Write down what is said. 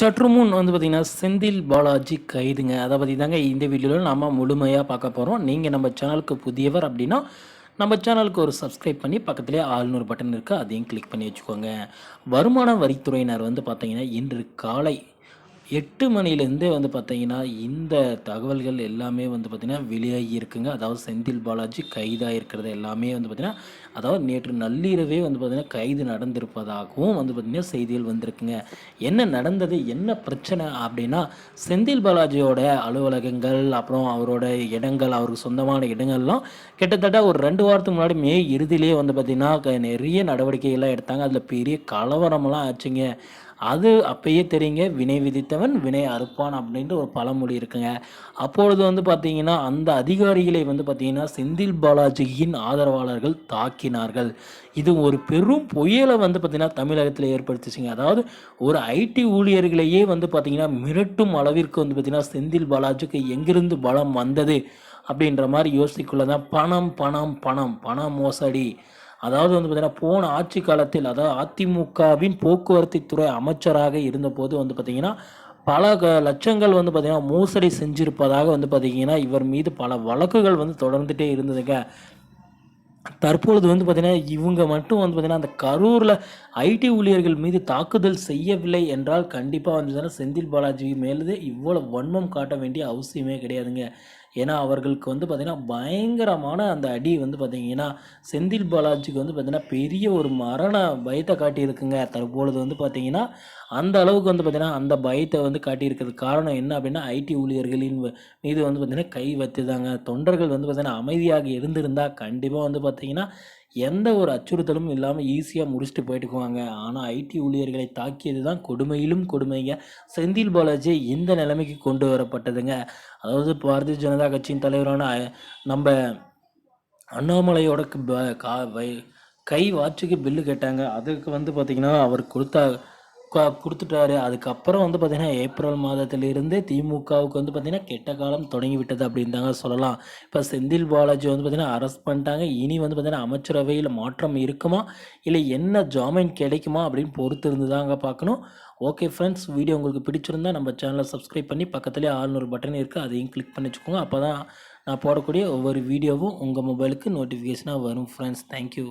சற்று முன் வந்து பார்த்திங்கன்னா செந்தில் பாலாஜி கைதுங்க. அதை பற்றி தாங்க இந்த வீடியோவில் நம்ம முழுமையாக பார்க்க போகிறோம் நீங்கள் நம்ம சேனலுக்கு புதியவர் அப்படின்னா நம்ம சேனலுக்கு ஒரு சப்ஸ்கிரைப் பண்ணி பக்கத்துலேயே ஆளுநர் பட்டன் இருக்குது அதையும் கிளிக் பண்ணி வச்சுக்கோங்க. வருமான வரித்துறையினர் வந்து பார்த்திங்கன்னா இன்று காலை எட்டு மணிலேருந்தே வந்து பார்த்தீங்கன்னா இந்த தகவல்கள் எல்லாமே வந்து பார்த்திங்கன்னா வெளியாகி இருக்குங்க. அதாவது செந்தில் பாலாஜி கைதாக இருக்கிறது எல்லாமே வந்து பார்த்திங்கன்னா அதாவது நேற்று நள்ளிரவே வந்து பார்த்திங்கன்னா கைது நடந்திருப்பதாகவும் வந்து பார்த்திங்கன்னா செய்திகள் வந்திருக்குங்க. என்ன நடந்தது? என்ன பிரச்சனை? அப்படின்னா செந்தில் பாலாஜியோட அலுவலகங்கள் அப்புறம் அவரோட இடங்கள் அவருக்கு சொந்தமான இடங்கள்லாம் கிட்டத்தட்ட ஒரு ரெண்டு வாரத்துக்கு முன்னாடி மே இறுதியிலே வந்து பார்த்திங்கன்னா க- நிறைய நடவடிக்கைகள்லாம் எடுத்தாங்க. அதில் பெரிய கலவரமெல்லாம் ஆச்சுங்க. அது அப்பயே தெரியுங்க வினை விதித்தவன் வினை அறுப்பான் அப்படின்ற ஒரு பழமொழி இருக்குங்க. அப்பொழுது வந்து பார்த்தீங்கன்னா அந்த அதிகாரிகளை வந்து பார்த்தீங்கன்னா செந்தில் பாலாஜியின் ஆதரவாளர்கள் தாக்கினார்கள். இது ஒரு பெரும் புயலை வந்து பார்த்தீங்கன்னா தமிழகத்தில் ஏற்படுத்திச்சுங்க. அதாவது ஒரு ஐடி ஊழியர்களையே வந்து பார்த்தீங்கன்னா மிரட்டும் அளவிற்கு வந்து பார்த்தீங்கன்னா செந்தில் பாலாஜிக்கு எங்கிருந்து பலம் வந்தது அப்படின்ற மாதிரி யோசிக்குள்ள தான் பணம் பணம் பணம் பண மோசடி. அதாவது வந்து பார்த்தீங்கன்னா போன ஆட்சி காலத்தில் அதாவது அதிமுகவின் போக்குவரத்து துறை அமைச்சராக இருந்தபோது வந்து பார்த்தீங்கன்னா பல க லட்சங்கள் வந்து பார்த்திங்கன்னா மோசடி செஞ்சிருப்பதாக வந்து பார்த்தீங்கன்னா இவர் மீது பல வழக்குகள் வந்து தொடர்ந்துகிட்டே இருந்ததுங்க. தற்பொழுது வந்து பார்த்திங்கன்னா இவங்க மட்டும் வந்து பார்த்திங்கன்னா அந்த கரூரில் ஐடி ஊழியர்கள் மீது தாக்குதல் செய்யவில்லை என்றால் கண்டிப்பாக வந்து செந்தில் பாலாஜி மேலே இவ்வளோ வன்மம் காட்ட வேண்டிய அவசியமே கிடையாதுங்க ஏன்னா அவர்களுக்கு வந்து பார்த்திங்கன்னா பயங்கரமான அந்த அடி வந்து பார்த்திங்கன்னா செந்தில் பாலாஜிக்கு வந்து பார்த்திங்கன்னா பெரிய ஒரு மரண பயத்தை காட்டியிருக்குங்க தற்பொழுது வந்து பார்த்திங்கன்னா அந்த அளவுக்கு வந்து பார்த்திங்கன்னா அந்த பயத்தை வந்து காட்டியிருக்கிறதுக்கு காரணம் என்ன அப்படின்னா ஐடி ஊழியர்களின் மீது வந்து பார்த்திங்கன்னா கை வச்சுதாங்க தொண்டர்கள் வந்து பார்த்திங்கன்னா அமைதியாக இருந்திருந்தால் கண்டிப்பாக வந்து பார்த்தீங்கன்னா எந்த ஒரு அச்சுறுத்தலும் இல்லாமல் ஈஸியாக முடிச்சுட்டு போயிட்டுக்குவாங்க. ஆனால் ஐடி ஊழியர்களை தாக்கியது தான் கொடுமையிலும் கொடுமைங்க. செந்தில் பாலாஜி இந்த நிலைமைக்கு கொண்டு வரப்பட்டதுங்க. அதாவது பாரதிய ஜனதா கட்சியின் தலைவரான நம்ம அண்ணாமலையோட கா கை வாட்சுக்கு பில்லு கேட்டாங்க. அதுக்கு வந்து பார்த்திங்கன்னா அவர் கொடுத்தா கொடுத்துட்டாரு. அதுக்கப்புறம் வந்து பார்த்திங்கன்னா ஏப்ரல் மாதத்திலிருந்து திமுகவுக்கு வந்து பார்த்திங்கன்னா கெட்ட காலம் தொடங்கி விட்டது அப்படின்னு தாங்க சொல்லலாம். இப்போ செந்தில் பாலாஜி வந்து பார்த்திங்கன்னா அரெஸ்ட் பண்ணிட்டாங்க. இனி வந்து பார்த்திங்கன்னா அமைச்சரவையில் மாற்றம் இருக்குமா? இல்லை என்ன ஜாமீன் கிடைக்குமா அப்படின்னு பொறுத்து இருந்து தாங்க பார்க்கணும். ஓகே ஃப்ரெண்ட்ஸ் வீடியோ உங்களுக்கு பிடிச்சிருந்தா நம்ம சேனலை சப்ஸ்கிரைப் பண்ணி பக்கத்துலேயே ஆறுநூறு பட்டன் இருக்குது அதையும் கிளிக் பண்ணி வச்சுக்கோங்க அப்போ தான் நான் போடக்கூடிய ஒவ்வொரு வீடியோவும் உங்கள் மொபைலுக்கு நோட்டிஃபிகேஷனாக வரும். Friends thank you